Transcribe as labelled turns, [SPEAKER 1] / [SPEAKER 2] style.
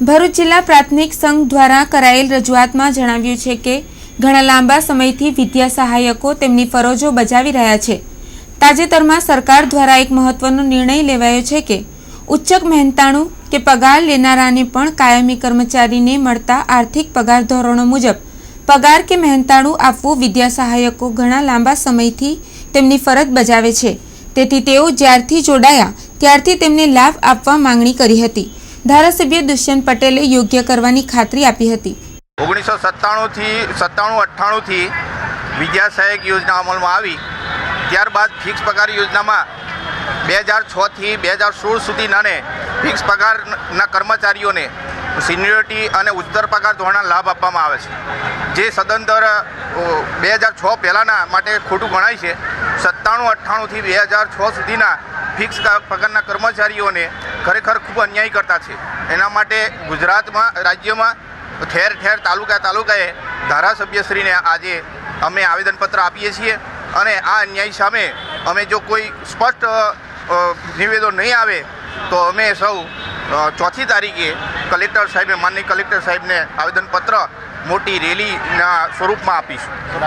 [SPEAKER 1] ભરૂચ જિલ્લા પ્રાથમિક સંઘ દ્વારા કરાયેલ રજૂઆતમાં જણાવ્યું છે કે, ઘણા લાંબા સમયથી વિદ્યા સહાયકો તેમની ફરજો બજાવી રહ્યા છે. તાજેતરમાં સરકાર દ્વારા એક મહત્વનો નિર્ણય લેવાયો છે કે, ઉચ્ચક મહેનતાણું કે પગાર લેનારાને પણ કાયમી કર્મચારીને મળતા આર્થિક પગાર ધોરણો મુજબ, પગાર કે મહેનતાણું આપવું વિદ્યા સહાયકો ઘણા લાંબા સમયથી તેમની ફરજ બજાવે છે. તેથી તેઓ જ્યારથી જોડાયા, ત્યારથી તેમને લાભ આપવા માંગણી કરી હતી. ધારાસભ્ય દુષ્યંત પટેલે યોગ્ય કરવાની ખાતરી આપી હતી.
[SPEAKER 2] ઓગણીસો સત્તાણુંથી, સત્તાણું અઠ્ઠાણુંથી વિદ્યા સહાયક યોજના અમલમાં આવી. ત્યારબાદ ફિક્સ પગાર યોજનામાં બે હજાર છથી બે હજાર સોળ સુધીનાને ફિક્સ પગારના કર્મચારીઓને સિનિયોરિટી અને ઉત્તર પગાર ધોરણના લાભ આપવામાં આવે છે. જે સદંતર બે હજાર છ પહેલાંના માટે ખોટું ગણાય છે. સત્તાણું અઠ્ઠાણુંથી બે હજાર છ સુધીના ફિક્સ પગારના કર્મચારીઓને ખરેખર ખૂબ અન્યાય કરતા છે. એના માટે ગુજરાતમાં, રાજ્યમાં ઠેર ઠેર તાલુકા તાલુકાએ ધારાસભ્યશ્રીને આજે અમે આવેદનપત્ર આપીએ છીએ અને આ અન્યાય સામે અમે જો કોઈ સ્પષ્ટ નિવેદન નહીં આવે તો અમે સૌ ચોથી તારીખે કલેક્ટર સાહેબે માનનીય કલેક્ટર સાહેબને આવેદનપત્ર મોટી રેલીના સ્વરૂપમાં આપીશું.